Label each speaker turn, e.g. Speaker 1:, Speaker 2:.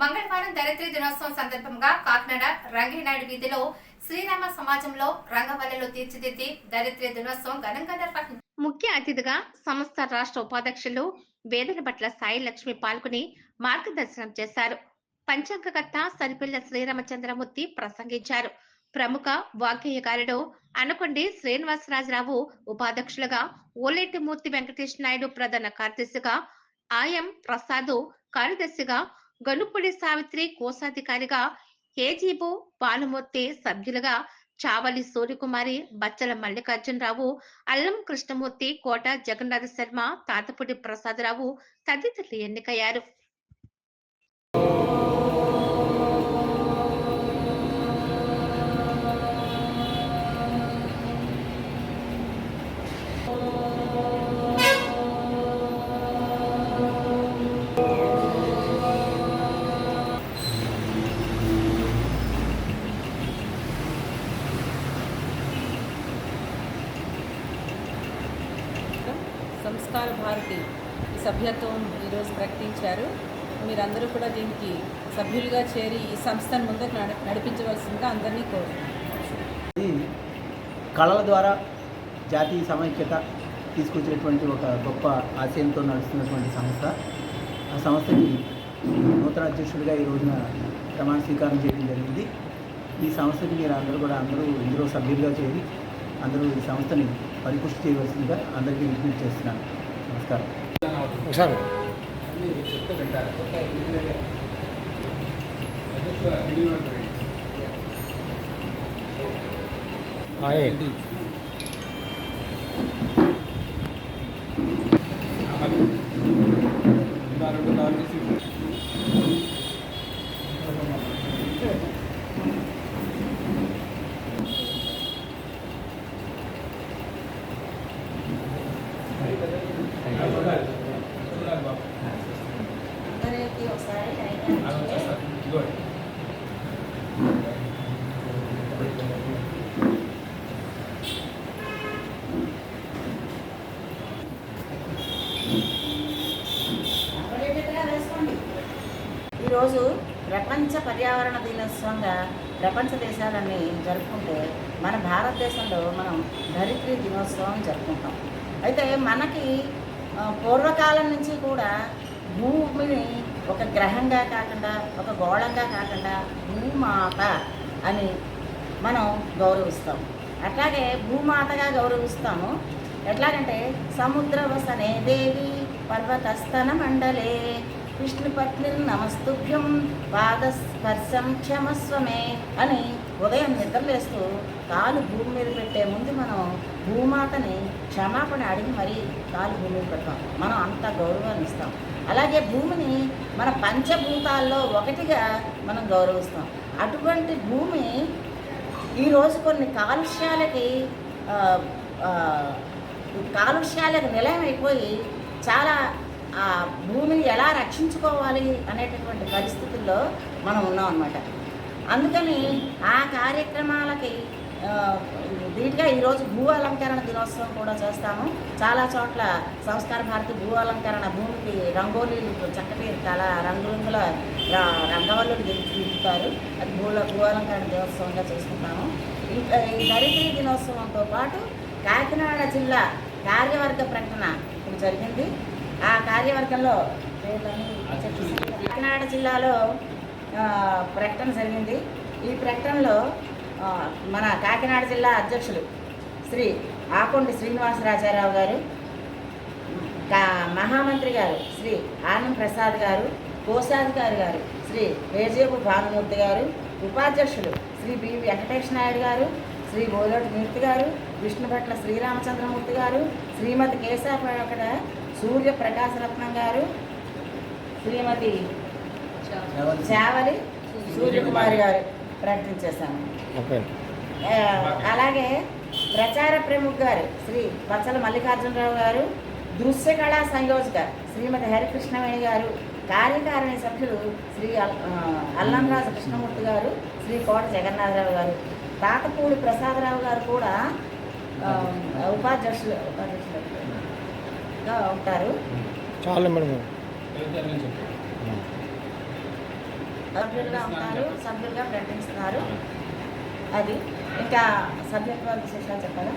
Speaker 1: మంగళవారం ధరిత్రి దినోత్సవం సందర్భంగా కాకినాడ రంగనాయుడు వీధిలో శ్రీరామ సమాజంలో రంగవల్లిలో తీర్చిదిద్ది ధరిత్రి దినోత్సవం ఘనంగా నిర్వహించారు. ముఖ్య అతిథిగా సంస్థ రాష్ట్ర ఉపాధ్యక్షులు వేదనపట్ల సాయి లక్ష్మి పాల్గొని మార్గదర్శనం చేశారు. పంచాంగకర్త సరిపిల్ల శ్రీరామచంద్రమూర్తి ప్రసంగించారు. ప్రముఖ వాగ్గేయకారుడు అనకొండి శ్రీనివాసరాజరావు ఉపాధ్యక్షులుగా ఓలేటిమూర్తి వెంకటేష్ నాయుడు ప్రధాన కార్యదర్శిగా ఆయం ప్రసాద్ కార్యదర్శిగా గనుపుడి సావిత్రి కోశాధికారిగా కేజీబు బాలమూర్తి సభ్యులుగా చావలి సూర్యకుమారి బచ్చల మల్లికార్జునరావు అల్లం కృష్ణమూర్తి కోట జగన్నాథ శర్మ తాతపూడి ప్రసాదరావు తదితరులు ఎన్నికయ్యారు.
Speaker 2: సంస్కార భారతి ఈ సభ్యత్వం ఈరోజు ప్రకటించారు. మీరందరూ కూడా దీనికి సభ్యులుగా చేరి ఈ సంస్థను ముందుకు నడిపించవలసిందిగా అందరినీ కోరుతున్నాను
Speaker 3: కళల ద్వారా జాతీయ సమైక్యత తీసుకొచ్చినటువంటి ఒక గొప్ప ఆశయంతో నడుస్తున్నటువంటి సంస్థ. ఆ సంస్థకి నూతన అధ్యక్షుడిగా ఈ రోజున ప్రమాణ స్వీకారం చేయడం జరిగింది. ఈ సంస్థకి మీరు అందరూ కూడా అందరూ ఇందులో సభ్యులుగా చేరి అందరూ ఈ సంస్థని పరిపుష్టి చేయవలసిందిగా అందరికీ విజ్ఞప్తి చేస్తున్నాను. నమస్కారం.
Speaker 4: సార్ ఆయ్.
Speaker 5: ఈరోజు ప్రపంచ పర్యావరణ దినోత్సవంగా ప్రపంచ దేశాలన్నీ జరుపుకుంటే మన భారతదేశంలో మనం ధరిత్రి దినోత్సవం జరుపుకుంటాం. అయితే మనకి పూర్వకాలం నుంచి కూడా భూమిని ఒక గ్రహంగా కాకుండా ఒక గోళంగా కాకుండా భూమాత అని మనం గౌరవిస్తాం అట్లాగే భూమాతగా గౌరవిస్తాము. ఎట్లాగంటే సముద్రవసనే దేవి పర్వతస్తన మండలే విష్ణుపత్ని నమస్తుభ్యం పాదస్పర్శం క్షమస్వమే అని ఉదయం నిద్రలేస్తూ కాలు భూమి మీద పెట్టే ముందు మనం భూమాతని క్షమాపణ అడిగి మరీ కాలు భూమి మీద పెడతాం. మనం అంత గౌరవాన్ని ఇస్తాం. అలాగే భూమిని మన పంచభూతాల్లో ఒకటిగా మనం గౌరవిస్తాం. అటువంటి భూమి ఈరోజు కొన్ని కాలుష్యాలకి కాలుష్యాలకు నిలయం అయిపోయి చాలా ఆ భూమిని ఎలా రక్షించుకోవాలి అనేటటువంటి పరిస్థితుల్లో మనం ఉన్నాం అనమాట అందుకని ఆ కార్యక్రమాలకి ఆ, ఈరోజు భూ అలంకరణ దినోత్సవం కూడా చేస్తాము. చాలా చోట్ల సంస్కార భారతి భూ అలంకరణ భూమికి రంగోలీలు చక్కటి కళ రంగురంగుల రంగవల్లులు దిద్దుతారు. అది భూల భూ అలంకరణ దినోత్సవంగా చేసుకుంటాము. ఈ దరిద్రీ దినోత్సవంతో పాటు కాకినాడ జిల్లా కార్యవర్గ ప్రకటన ఇప్పుడు జరిగింది. ఆ కార్యవర్గంలో కాకినాడ జిల్లాలో ప్రకటన జరిగింది. ఈ ప్రకటనలో మన కాకినాడ జిల్లా అధ్యక్షులు శ్రీ ఆకొండి శ్రీనివాసరాజారావు గారు కా- మహామంత్రి గారు శ్రీ ఆనంద్ ప్రసాద్ గారు కోశాధికారి గారు శ్రీ వేజేపు భానుమూర్తి గారు ఉపాధ్యక్షులు శ్రీ బి. వెంకటేష్ నాయుడు గారు శ్రీ బోలోటి మూర్తి గారు విష్ణుభట్ల శ్రీరామచంద్రమూర్తి గారు శ్రీమతి కేశాపడ సూర్య ప్రకాశరత్నం గారు శ్రీమతి చావలి. సూర్యకుమారి గారు ఆ, అలాగే ప్రచార ప్రముఖ గారు శ్రీ బచ్చల మల్లికార్జునరావు గారు దృశ్య కళా సంయోజక శ్రీమతి హరికృష్ణవేణి గారు కార్యకారిణి సభ్యులు శ్రీ అల్లంరాజు కృష్ణమూర్తి గారు శ్రీ కోట జగన్నాథరావు గారు తాతపూడి ప్రసాదరావు గారు కూడా ఆ, ఉపాధ్యక్షులు. ఉంటారు.
Speaker 4: చాలు మేడం.
Speaker 5: సభ్యులుగా ఉంటారు సభ్యులుగా ప్రకటిస్తున్నారు. అది ఇంకా సభ్యత్వ విశేషాలు చెప్పాలా?